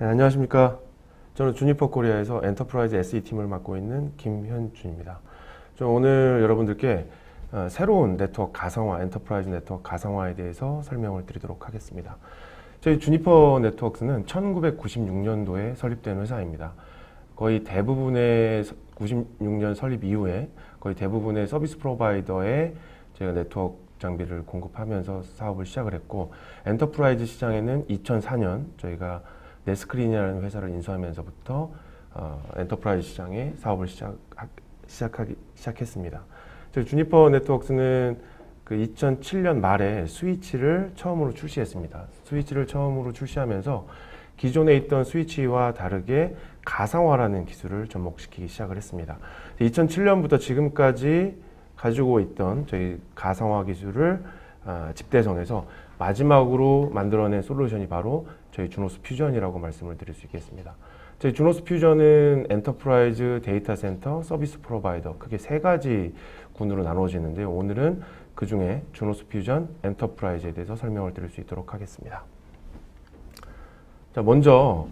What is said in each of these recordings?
네, 안녕하십니까. 저는 주니퍼 코리아에서 엔터프라이즈 SE 팀을 맡고 있는 김현준입니다. 저 오늘 여러분들께 어, 새로운 네트워크 가상화, 엔터프라이즈 네트워크 가상화에 대해서 설명을 드리도록 하겠습니다. 저희 주니퍼 네트워크는 1996년도에 설립된 회사입니다. 거의 대부분의 96년 설립 이후에 거의 대부분의 서비스 프로바이더에 제가 네트워크 장비를 공급하면서 사업을 시작을 했고 엔터프라이즈 시장에는 2004년 저희가 네스크린이라는 회사를 인수하면서부터 어, 엔터프라이즈 시장에 사업을 시작, 시작하기, 시작했습니다. 저희 주니퍼 네트워크는 그 2007년 말에 스위치를 처음으로 출시했습니다. 스위치를 처음으로 출시하면서 기존에 있던 스위치와 다르게 가상화라는 기술을 접목시키기 시작을 했습니다. 2007년부터 지금까지 가지고 있던 저희 가상화 기술을 어, 집대성해서 마지막으로 만들어낸 솔루션이 바로 저희 주노스 퓨전이라고 말씀을 드릴 수 있겠습니다. 저희 주노스 퓨전은 엔터프라이즈 데이터 센터 서비스 프로바이더 크게 세 가지 군으로 나누어지는데요. 오늘은 그 중에 주노스 퓨전 엔터프라이즈에 대해서 설명을 드릴 수 있도록 하겠습니다. 자, 먼저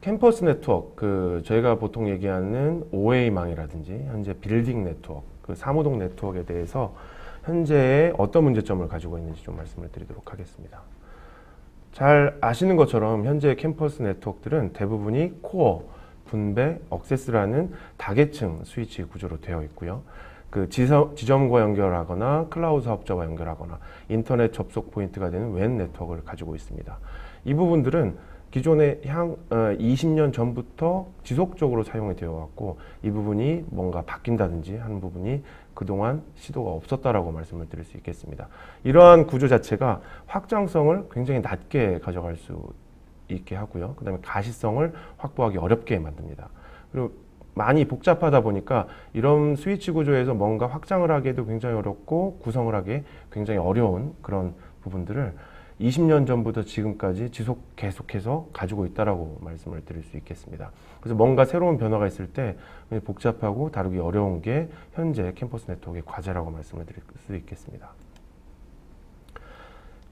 캠퍼스 네트워크, 그 저희가 보통 얘기하는 OA망이라든지 현재 빌딩 네트워크, 그 사무동 네트워크에 대해서 현재 어떤 문제점을 가지고 있는지 좀 말씀을 드리도록 하겠습니다. 잘 아시는 것처럼 현재 캠퍼스 네트워크들은 대부분이 코어, 분배, 억세스라는 다계층 스위치 구조로 되어 있고요. 그 지점 과 연결하거나 클라우드 사업자와 연결하거나 인터넷 접속 포인트가 되는 웬 네트워크를 가지고 있습니다. 이 부분들은 기존에 향 어, 20년 전부터 지속적으로 사용이 되어 왔고 이 부분이 뭔가 바뀐다든지 하는 부분이 그동안 시도가 없었다라고 말씀을 드릴 수 있겠습니다. 이러한 구조 자체가 확장성을 굉장히 낮게 가져갈 수 있게 하고요. 그 다음에 가시성을 확보하기 어렵게 만듭니다. 그리고 많이 복잡하다 보니까 이런 스위치 구조에서 뭔가 확장을 하기에도 굉장히 어렵고 구성을 하기 굉장히 어려운 그런 부분들을 20년 전부터 지금까지 지속 계속해서 가지고 있다라고 말씀을 드릴 수 있겠습니다. 그래서 뭔가 새로운 변화가 있을 때 복잡하고 다루기 어려운 게 현재 캠퍼스 네트워크의 과제라고 말씀을 드릴 수 있겠습니다.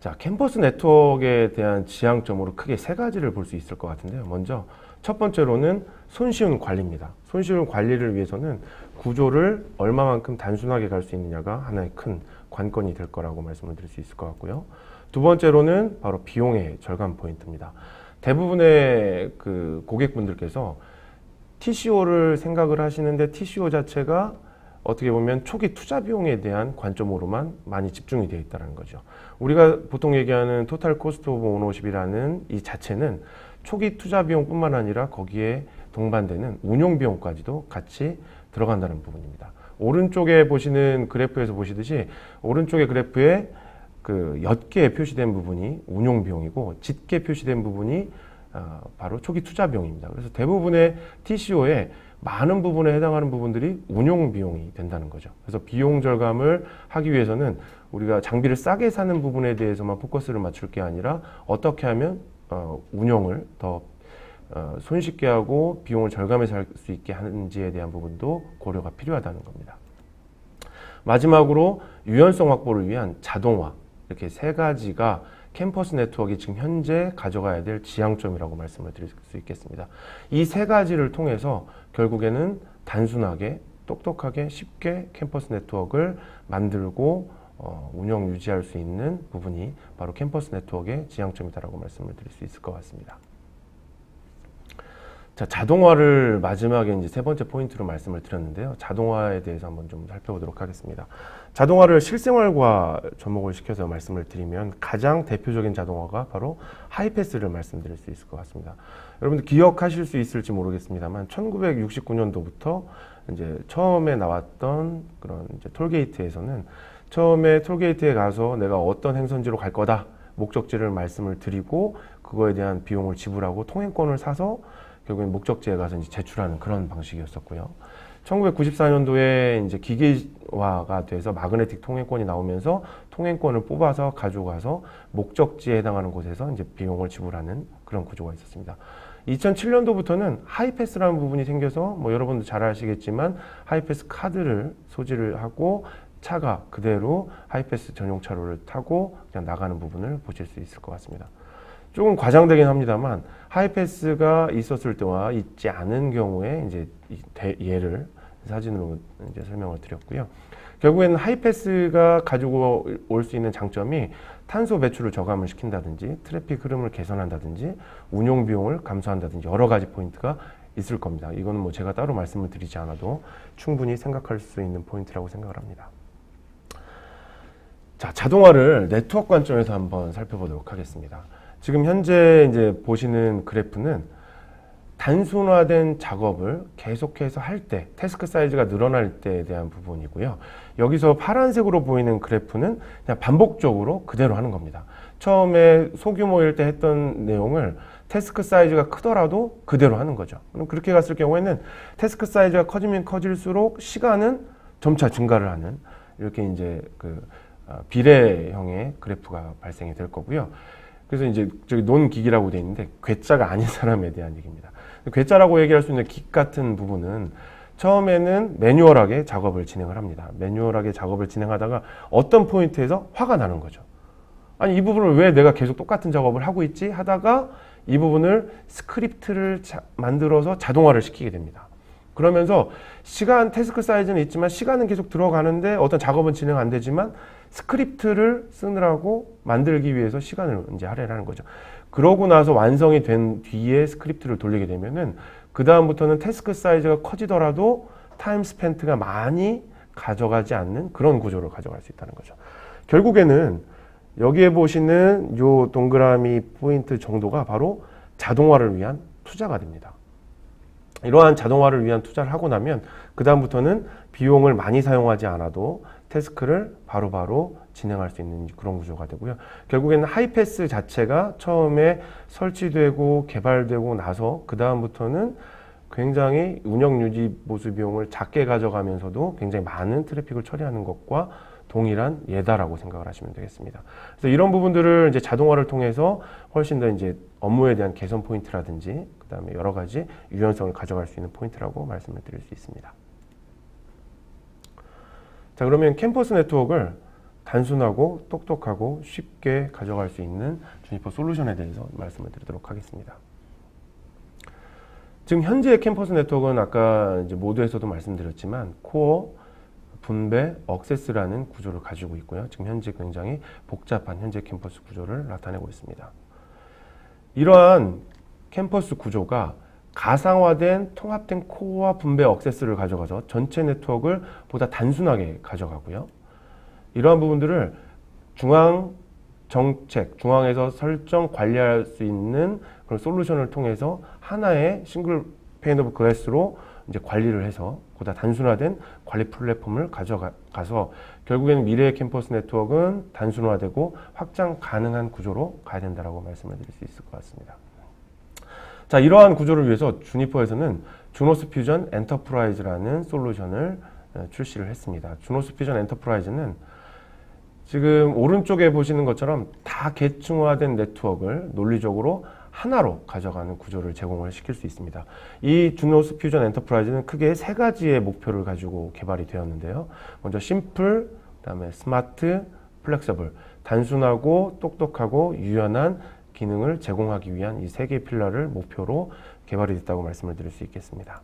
자, 캠퍼스 네트워크에 대한 지향점으로 크게 세 가지를 볼 수 있을 것 같은데요. 먼저 첫 번째로는 손쉬운 관리입니다. 손쉬운 관리를 위해서는 구조를 얼마만큼 단순하게 갈 수 있느냐가 하나의 큰 관건이 될 거라고 말씀을 드릴 수 있을 것 같고요. 두 번째로는 바로 비용의 절감 포인트입니다. 대부분의 그 고객분들께서 TCO를 생각을 하시는데 TCO 자체가 어떻게 보면 초기 투자 비용에 대한 관점으로만 많이 집중이 되어 있다는 거죠. 우리가 보통 얘기하는 토탈 코스트 오브 오너십이라는 이 자체는 초기 투자 비용뿐만 아니라 거기에 동반되는 운용 비용까지도 같이 들어간다는 부분입니다. 오른쪽에 보시는 그래프에서 보시듯이 오른쪽의 그래프에 그 옅게 표시된 부분이 운용 비용이고 짙게 표시된 부분이 어, 바로 초기 투자 비용입니다. 그래서 대부분의 TCO에 많은 부분에 해당하는 부분들이 운용 비용이 된다는 거죠. 그래서 비용 절감을 하기 위해서는 우리가 장비를 싸게 사는 부분에 대해서만 포커스를 맞출 게 아니라 어떻게 하면 어, 운용을 더 어, 손쉽게 하고 비용을 절감해서 할 수 있게 하는지에 대한 부분도 고려가 필요하다는 겁니다. 마지막으로 유연성 확보를 위한 자동화 이렇게 세 가지가 캠퍼스 네트워크가 지금 현재 가져가야 될 지향점이라고 말씀을 드릴 수 있겠습니다. 이 세 가지를 통해서 결국에는 단순하게 똑똑하게 쉽게 캠퍼스 네트워크를 만들고 어, 운영 유지할 수 있는 부분이 바로 캠퍼스 네트워크의 지향점이다라고 말씀을 드릴 수 있을 것 같습니다. 자, 자동화를 마지막에 이제 세 번째 포인트로 말씀을 드렸는데요. 자동화에 대해서 한번 좀 살펴보도록 하겠습니다. 자동화를 실생활과 접목을 시켜서 말씀을 드리면 가장 대표적인 자동화가 바로 하이패스를 말씀드릴 수 있을 것 같습니다. 여러분들 기억하실 수 있을지 모르겠습니다만 1969년도부터 이제 처음에 나왔던 그런 톨게이트에서는 처음에 톨게이트에 가서 내가 어떤 행선지로 갈 거다 목적지를 말씀을 드리고 그거에 대한 비용을 지불하고 통행권을 사서 결국엔 목적지에 가서 이제 제출하는 그런 방식이었었고요. 1994년도에 이제 기계화가 돼서 마그네틱 통행권이 나오면서 통행권을 뽑아서 가져가서 목적지에 해당하는 곳에서 이제 비용을 지불하는 그런 구조가 있었습니다. 2007년도부터는 하이패스라는 부분이 생겨서 뭐 여러분도 잘 아시겠지만 하이패스 카드를 소지를 하고 차가 그대로 하이패스 전용 차로를 타고 그냥 나가는 부분을 보실 수 있을 것 같습니다. 조금 과장되긴 합니다만 하이패스가 있었을 때와 있지 않은 경우에 이제 예를 사진으로 이제 설명을 드렸고요. 결국에는 하이패스가 가지고 올 수 있는 장점이 탄소 배출을 저감을 시킨다든지 트래픽 흐름을 개선한다든지 운용 비용을 감소한다든지 여러 가지 포인트가 있을 겁니다. 이거는 뭐 제가 따로 말씀을 드리지 않아도 충분히 생각할 수 있는 포인트라고 생각을 합니다. 자, 자동화를 네트워크 관점에서 한번 살펴보도록 하겠습니다. 지금 현재 이제 보시는 그래프는 단순화된 작업을 계속해서 할 때, 태스크 사이즈가 늘어날 때에 대한 부분이고요. 여기서 파란색으로 보이는 그래프는 그냥 반복적으로 그대로 하는 겁니다. 처음에 소규모일 때 했던 내용을 태스크 사이즈가 크더라도 그대로 하는 거죠. 그럼 그렇게 갔을 경우에는 태스크 사이즈가 커지면 커질수록 시간은 점차 증가를 하는 이렇게 이제 그 아, 비례형의 그래프가 발생이 될 거고요. 그래서 이제 저기 논기기라고 돼 있는데 괴짜가 아닌 사람에 대한 얘기입니다. 괴짜라고 얘기할 수 있는 기 같은 부분은 처음에는 매뉴얼하게 작업을 진행을 합니다. 매뉴얼하게 작업을 진행하다가 어떤 포인트에서 화가 나는 거죠. 아니 이 부분을 왜 내가 계속 똑같은 작업을 하고 있지 하다가 이 부분을 스크립트를 자- 만들어서 자동화를 시키게 됩니다. 그러면서 시간 태스크 사이즈는 있지만 시간은 계속 들어가는데 어떤 작업은 진행 안 되지만 스크립트를 쓰느라고 만들기 위해서 시간을 이제 할애하는 거죠. 그러고 나서 완성이 된 뒤에 스크립트를 돌리게 되면은 그 다음부터는 태스크 사이즈가 커지더라도 타임 스펜트가 많이 가져가지 않는 그런 구조를 가져갈 수 있다는 거죠. 결국에는 여기에 보시는 요 동그라미 포인트 정도가 바로 자동화를 위한 투자가 됩니다. 이러한 자동화를 위한 투자를 하고 나면 그 다음부터는 비용을 많이 사용하지 않아도 태스크를 바로바로 진행할 수 있는 그런 구조가 되고요. 결국에는 하이패스 자체가 처음에 설치되고 개발되고 나서 그 다음부터는 굉장히 운영 유지 보수 비용을 작게 가져가면서도 굉장히 많은 트래픽을 처리하는 것과 동일한 예다라고 생각을 하시면 되겠습니다. 그래서 이런 부분들을 이제 자동화를 통해서 훨씬 더 이제 업무에 대한 개선 포인트라든지 그다음에 여러 가지 유연성을 가져갈 수 있는 포인트라고 말씀을 드릴 수 있습니다. 자, 그러면 캠퍼스 네트워크를 단순하고 똑똑하고 쉽게 가져갈 수 있는 주니퍼 솔루션에 대해서 말씀을 드리도록 하겠습니다. 지금 현재의 캠퍼스 네트워크는 아까 이제 모두에서도 말씀드렸지만 코어, 분배, 억세스라는 구조를 가지고 있고요. 지금 현재 굉장히 복잡한 현재 캠퍼스 구조를 나타내고 있습니다. 이러한 캠퍼스 구조가 가상화된 통합된 코어와 분배 억세스를 가져가서 전체 네트워크를 보다 단순하게 가져가고요. 이러한 부분들을 중앙 정책, 중앙에서 설정 관리할 수 있는 그런 솔루션을 통해서 하나의 싱글 페인 오브 글래스로 이제 관리를 해서 보다 단순화된 관리 플랫폼을 가져가서 결국에는 미래의 캠퍼스 네트워크는 단순화되고 확장 가능한 구조로 가야 된다라고 말씀을 드릴 수 있을 것 같습니다. 자, 이러한 구조를 위해서 주니퍼에서는 주노스 퓨전 엔터프라이즈라는 솔루션을 어, 출시를 했습니다. 주노스 퓨전 엔터프라이즈는 지금 오른쪽에 보시는 것처럼 다 계층화된 네트워크를 논리적으로 하나로 가져가는 구조를 제공을 시킬 수 있습니다. 이 주노스 퓨전 엔터프라이즈는 크게 세 가지의 목표를 가지고 개발이 되었는데요. 먼저 심플, 그다음에 스마트, 플렉서블, 단순하고 똑똑하고 유연한 기능을 제공하기 위한 이 세 개의 필러를 목표로 개발이 됐다고 말씀을 드릴 수 있겠습니다.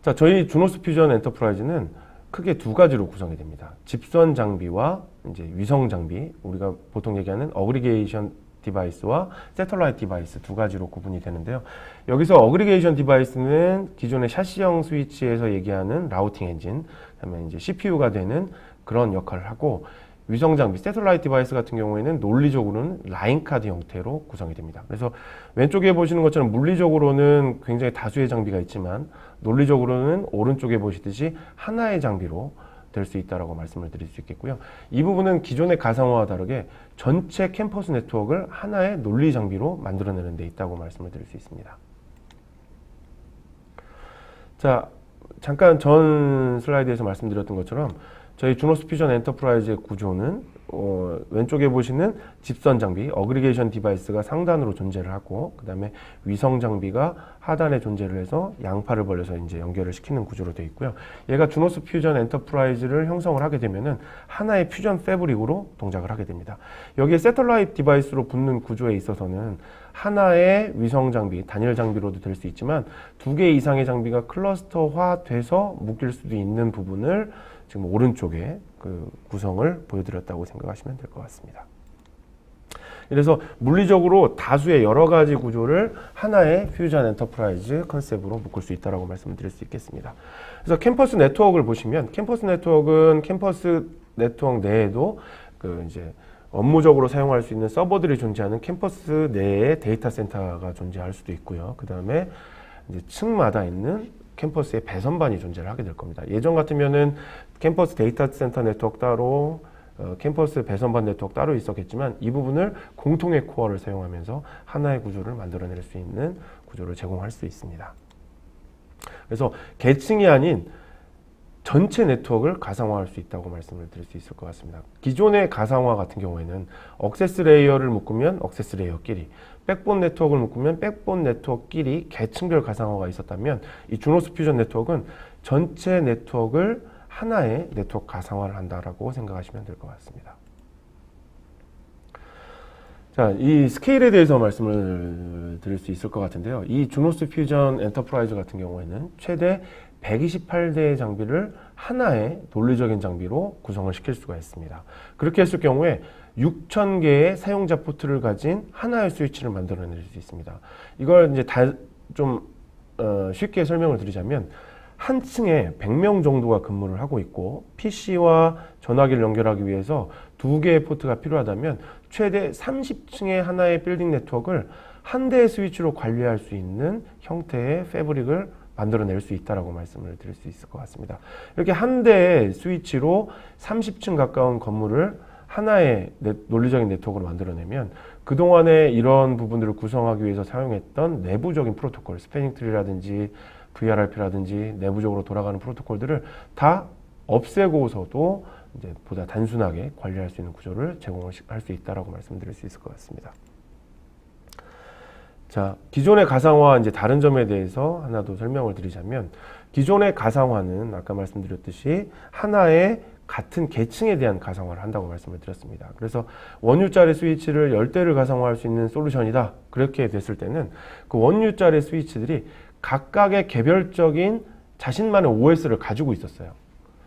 자, 저희 주노스 퓨전 엔터프라이즈는 크게 두 가지로 구성이 됩니다. 집선 장비와 이제 위성 장비, 우리가 보통 얘기하는 어그리게이션 디바이스와 세터라이트 디바이스 두 가지로 구분이 되는데요. 여기서 어그리게이션 디바이스는 기존의 샤시형 스위치에서 얘기하는 라우팅 엔진, 그다음에 이제 CPU가 되는 그런 역할을 하고 위성 장비, 세틀라이트 디바이스 같은 경우에는 논리적으로는 라인 카드 형태로 구성이 됩니다. 그래서 왼쪽에 보시는 것처럼 물리적으로는 굉장히 다수의 장비가 있지만 논리적으로는 오른쪽에 보시듯이 하나의 장비로 될 수 있다라고 말씀을 드릴 수 있겠고요. 이 부분은 기존의 가상화와 다르게 전체 캠퍼스 네트워크를 하나의 논리 장비로 만들어내는 데 있다고 말씀을 드릴 수 있습니다. 자, 잠깐 전 슬라이드에서 말씀드렸던 것처럼 저희 주노스 퓨전 엔터프라이즈의 구조는 어, 왼쪽에 보시는 집선 장비, 어그리게이션 디바이스가 상단으로 존재를 하고 그 다음에 위성 장비가 하단에 존재를 해서 양팔을 벌려서 이제 연결을 시키는 구조로 되어 있고요. 얘가 주노스 퓨전 엔터프라이즈를 형성을 하게 되면은 하나의 퓨전 패브릭으로 동작을 하게 됩니다. 여기에 세터라이트 디바이스로 붙는 구조에 있어서는 하나의 위성 장비, 단일 장비로도 될 수 있지만 두 개 이상의 장비가 클러스터화 돼서 묶일 수도 있는 부분을 지금 오른쪽에 그 구성을 보여드렸다고 생각하시면 될 것 같습니다. 그래서 물리적으로 다수의 여러 가지 구조를 하나의 퓨전 엔터프라이즈 컨셉으로 묶을 수 있다고 말씀드릴 수 있겠습니다. 그래서 캠퍼스 네트워크를 보시면 캠퍼스 네트워크는 캠퍼스 네트워크 내에도 그 이제 업무적으로 사용할 수 있는 서버들이 존재하는 캠퍼스 내에 데이터 센터가 존재할 수도 있고요. 그 다음에 이제 층마다 있는 캠퍼스의 배선반이 존재를 하게 될 겁니다. 예전 같으면은 캠퍼스 데이터 센터 네트워크 따로 어, 캠퍼스 배선반 네트워크 따로 있었겠지만 이 부분을 공통의 코어를 사용하면서 하나의 구조를 만들어낼 수 있는 구조를 제공할 수 있습니다. 그래서 계층이 아닌 전체 네트워크를 가상화할 수 있다고 말씀을 드릴 수 있을 것 같습니다. 기존의 가상화 같은 경우에는 억세스 레이어를 묶으면 억세스 레이어끼리 백본 네트워크를 묶으면 백본 네트워크끼리 계층별 가상화가 있었다면 이 주노스 퓨전 네트워크는 전체 네트워크를 하나의 네트워크 가상화를 한다라고 생각하시면 될 것 같습니다. 자, 이 스케일에 대해서 말씀을 드릴 수 있을 것 같은데요. 이 주노스 퓨전 엔터프라이즈 같은 경우에는 최대 128대의 장비를 하나의 논리적인 장비로 구성을 시킬 수가 있습니다. 그렇게 했을 경우에 6,000개의 사용자 포트를 가진 하나의 스위치를 만들어낼 수 있습니다. 이걸 이제 다좀 어, 쉽게 설명을 드리자면 한 층에 100명 정도가 근무를 하고 있고 PC와 전화기를 연결하기 위해서 두 개의 포트가 필요하다면 최대 30층의 하나의 빌딩 네트워크를 한 대의 스위치로 관리할 수 있는 형태의 패브릭을 만들어낼 수 있다라고 말씀을 드릴 수 있을 것 같습니다. 이렇게 한 대의 스위치로 30층 가까운 건물을 하나의 네, 논리적인 네트워크로 만들어내면 그동안에 이런 부분들을 구성하기 위해서 사용했던 내부적인 프로토콜, 스패닝 트리라든지 VRRP라든지 내부적으로 돌아가는 프로토콜들을 다 없애고서도 이제 보다 단순하게 관리할 수 있는 구조를 제공할 수 있다라고 말씀드릴 수 있을 것 같습니다. 자, 기존의 가상화 이제 다른 점에 대해서 하나 더 설명을 드리자면 기존의 가상화는 아까 말씀드렸듯이 하나의 같은 계층에 대한 가상화를 한다고 말씀을 드렸습니다. 그래서 원유짜리 스위치를 열대를 가상화할 수 있는 솔루션이다. 그렇게 됐을 때는 그 원유짜리 스위치들이 각각의 개별적인 자신만의 OS를 가지고 있었어요.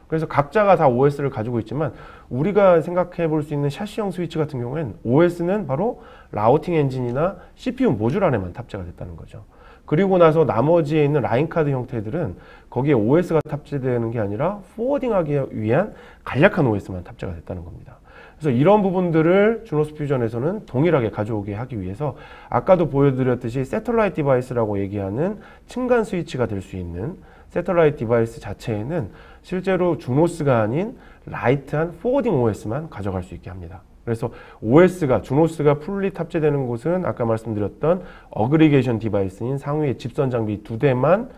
그래서 각자가 다 OS를 가지고 있지만 우리가 생각해 볼 수 있는 샤시형 스위치 같은 경우에는 OS는 바로 라우팅 엔진이나 CPU 모듈 안에만 탑재가 됐다는 거죠. 그리고 나서 나머지에 있는 라인 카드 형태들은 거기에 OS가 탑재되는 게 아니라 포워딩하기 위한 간략한 OS만 탑재가 됐다는 겁니다. 그래서 이런 부분들을 주노스 퓨전에서는 동일하게 가져오게 하기 위해서 아까도 보여드렸듯이 세터라이트 디바이스라고 얘기하는 층간 스위치가 될 수 있는 세터라이트 디바이스 자체에는 실제로 주노스가 아닌 라이트한 포워딩 OS만 가져갈 수 있게 합니다. 그래서 OS가 주노스가 풀리 탑재되는 곳은 아까 말씀드렸던 어그리게이션 디바이스인 상위의 집선 장비 두 대만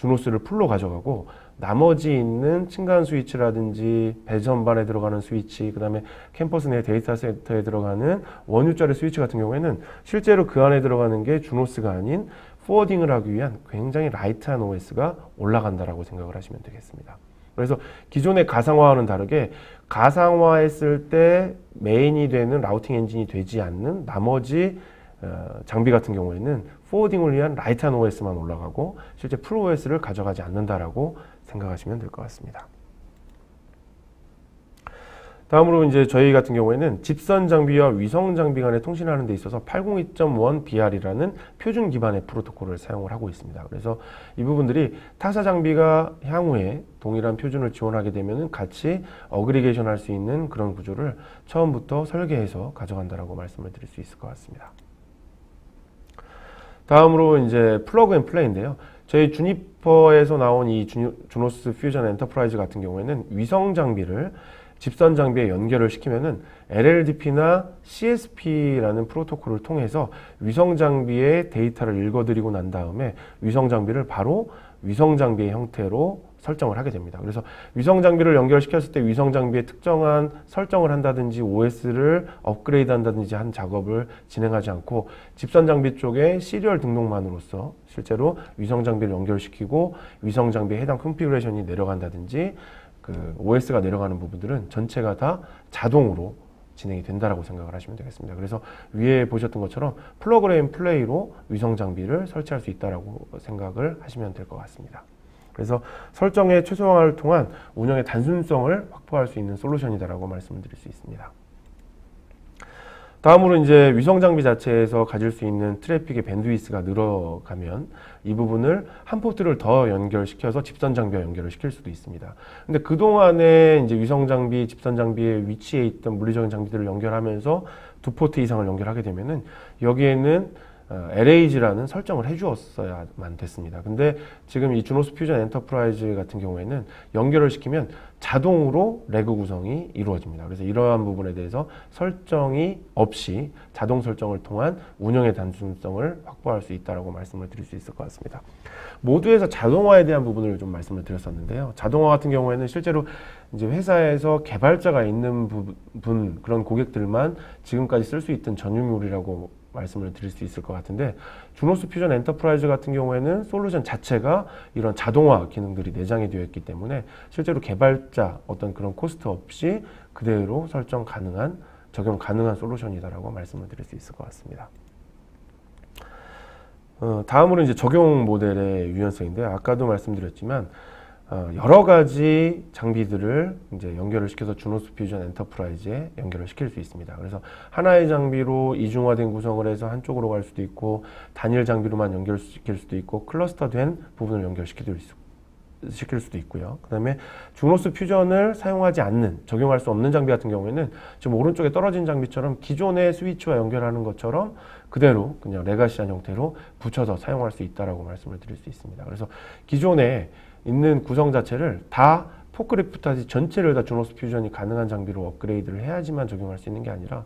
주노스를 풀로 가져가고 나머지 있는 층간 스위치라든지 배전반에 들어가는 스위치, 그 다음에 캠퍼스 내 데이터 센터에 들어가는 원유짜리 스위치 같은 경우에는 실제로 그 안에 들어가는 게 주노스가 아닌 포워딩을 하기 위한 굉장히 라이트한 OS가 올라간다라고 생각을 하시면 되겠습니다. 그래서 기존의 가상화와는 다르게 가상화했을 때 메인이 되는 라우팅 엔진이 되지 않는 나머지 어, 장비 같은 경우에는 포워딩을 위한 라이트한 OS만 올라가고 실제 풀 OS를 가져가지 않는다라고 생각하시면 될 것 같습니다. 다음으로 이제 저희 같은 경우에는 집선 장비와 위성 장비 간에 통신하는 데 있어서 802.1 BR이라는 표준 기반의 프로토콜을 사용을 하고 있습니다. 그래서 이 부분들이 타사 장비가 향후에 동일한 표준을 지원하게 되면 같이 어그리게이션 할 수 있는 그런 구조를 처음부터 설계해서 가져간다라고 말씀을 드릴 수 있을 것 같습니다. 다음으로 이제 플러그 앤 플레이인데요. 저희 주니퍼에서 나온 이 주노스 퓨전 엔터프라이즈 같은 경우에는 위성 장비를 집선 장비에 연결을 시키면은 LLDP나 CSP라는 프로토콜을 통해서 위성 장비의 데이터를 읽어드리고 난 다음에 위성 장비를 바로 위성 장비의 형태로 설정을 하게 됩니다. 그래서 위성 장비를 연결시켰을 때 위성 장비에 특정한 설정을 한다든지 OS를 업그레이드 한다든지 한 작업을 진행하지 않고 집선 장비 쪽에 시리얼 등록만으로써 실제로 위성 장비를 연결시키고 위성 장비에 해당 컨피그레이션이 내려간다든지 그 OS가 내려가는 부분들은 전체가 다 자동으로 진행이 된다라고 생각을 하시면 되겠습니다. 그래서 위에 보셨던 것처럼 플러그레인 플레이로 위성 장비를 설치할 수 있다라고 생각을 하시면 될 것 같습니다. 그래서 설정의 최소화를 통한 운영의 단순성을 확보할 수 있는 솔루션이다라고 말씀을 드릴 수 있습니다. 다음으로 이제 위성 장비 자체에서 가질 수 있는 트래픽의 밴드위스가 늘어가면 이 부분을 한 포트를 더 연결시켜서 집선 장비와 연결을 시킬 수도 있습니다. 근데 그동안에 이제 위성 장비, 집선 장비에 위치해 있던 물리적인 장비들을 연결하면서 두 포트 이상을 연결하게 되면은 여기에는 어, LAG라는 설정을 해주었어야만 됐습니다. 근데 지금 이 주노스 퓨전 엔터프라이즈 같은 경우에는 연결을 시키면 자동으로 레그 구성이 이루어집니다. 그래서 이러한 부분에 대해서 설정이 없이 자동 설정을 통한 운영의 단순성을 확보할 수 있다고 말씀을 드릴 수 있을 것 같습니다. 모두에서 자동화에 대한 부분을 좀 말씀을 드렸었는데요. 자동화 같은 경우에는 실제로 이제 회사에서 개발자가 있는 부분 그런 고객들만 지금까지 쓸 수 있던 전유물이라고 말씀을 드릴 수 있을 것 같은데 주노스 퓨전 엔터프라이즈 같은 경우에는 솔루션 자체가 이런 자동화 기능들이 내장이 되어 있기 때문에 실제로 개발자 어떤 그런 코스트 없이 그대로 설정 가능한 적용 가능한 솔루션이다라고 말씀을 드릴 수 있을 것 같습니다. 어, 다음으로 이제 적용 모델의 유연성인데 아까도 말씀드렸지만 어, 여러 가지 장비들을 이제 연결을 시켜서 주노스 퓨전 엔터프라이즈에 연결을 시킬 수 있습니다. 그래서 하나의 장비로 이중화된 구성을 해서 한쪽으로 갈 수도 있고 단일 장비로만 연결시킬 수도 있고 클러스터된 부분을 연결시킬 수 시킬 수도 있고요. 그 다음에 주노스 퓨전을 사용하지 않는, 적용할 수 없는 장비 같은 경우에는 지금 오른쪽에 떨어진 장비처럼 기존의 스위치와 연결하는 것처럼 그대로 그냥 레가시한 형태로 붙여서 사용할 수 있다라고 말씀을 드릴 수 있습니다. 그래서 기존에 있는 구성 자체를 다 포크리프트까지 전체를 다 주노스 퓨전이 가능한 장비로 업그레이드를 해야지만 적용할 수 있는 게 아니라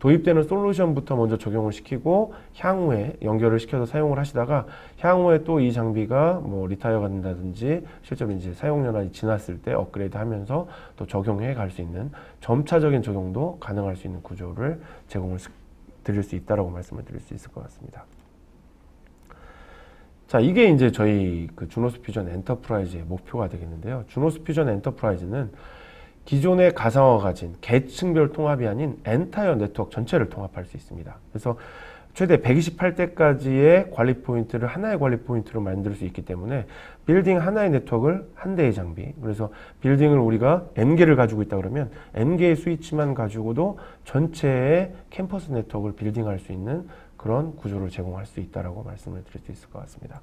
도입되는 솔루션부터 먼저 적용을 시키고 향후에 연결을 시켜서 사용을 하시다가 향후에 또 이 장비가 뭐 리타이어가 된다든지 실제로 이제 사용 연한이 지났을 때 업그레이드 하면서 또 적용해 갈 수 있는 점차적인 적용도 가능할 수 있는 구조를 제공을 드릴 수 있다라고 말씀을 드릴 수 있을 것 같습니다. 자, 이게 이제 저희 그 주노스 퓨전 엔터프라이즈의 목표가 되겠는데요. 주노스 퓨전 엔터프라이즈는 기존의 가상화가 가진 계층별 통합이 아닌 엔타이어 네트워크 전체를 통합할 수 있습니다. 그래서 최대 128대까지의 관리 포인트를 하나의 관리 포인트로 만들 수 있기 때문에 빌딩 하나의 네트워크를 한 대의 장비 그래서 빌딩을 우리가 N개를 가지고 있다 그러면 N개의 스위치만 가지고도 전체의 캠퍼스 네트워크를 빌딩할 수 있는 그런 구조를 제공할 수 있다라고 말씀을 드릴 수 있을 것 같습니다.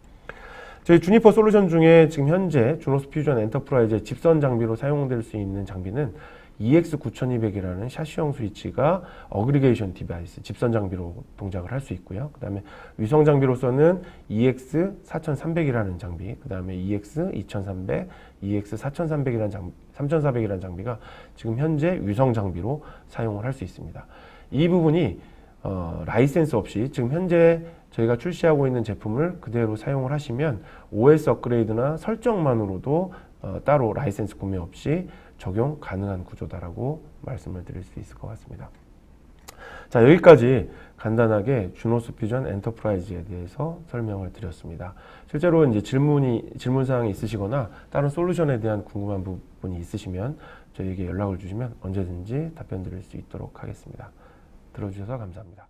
저희 주니퍼 솔루션 중에 지금 현재 주노스 퓨전 엔터프라이즈의 집선 장비로 사용될 수 있는 장비는 EX9200이라는 샤시형 스위치가 어그리게이션 디바이스, 집선 장비로 동작을 할 수 있고요. 그 다음에 위성 장비로서는 EX4300이라는 장비, 그 다음에 EX2300, EX4300이라는 장비, 3400이라는 장비가 지금 현재 위성 장비로 사용을 할 수 있습니다. 이 부분이 어, 라이센스 없이 지금 현재 저희가 출시하고 있는 제품을 그대로 사용을 하시면 OS 업그레이드나 설정만으로도 어, 따로 라이센스 구매 없이 적용 가능한 구조다라고 말씀을 드릴 수 있을 것 같습니다. 자 여기까지 간단하게 주노스 퓨전 엔터프라이즈에 대해서 설명을 드렸습니다. 실제로 이제 질문이 질문 사항이 있으시거나 다른 솔루션에 대한 궁금한 부분이 있으시면 저희에게 연락을 주시면 언제든지 답변 드릴 수 있도록 하겠습니다. 들어주셔서 감사합니다.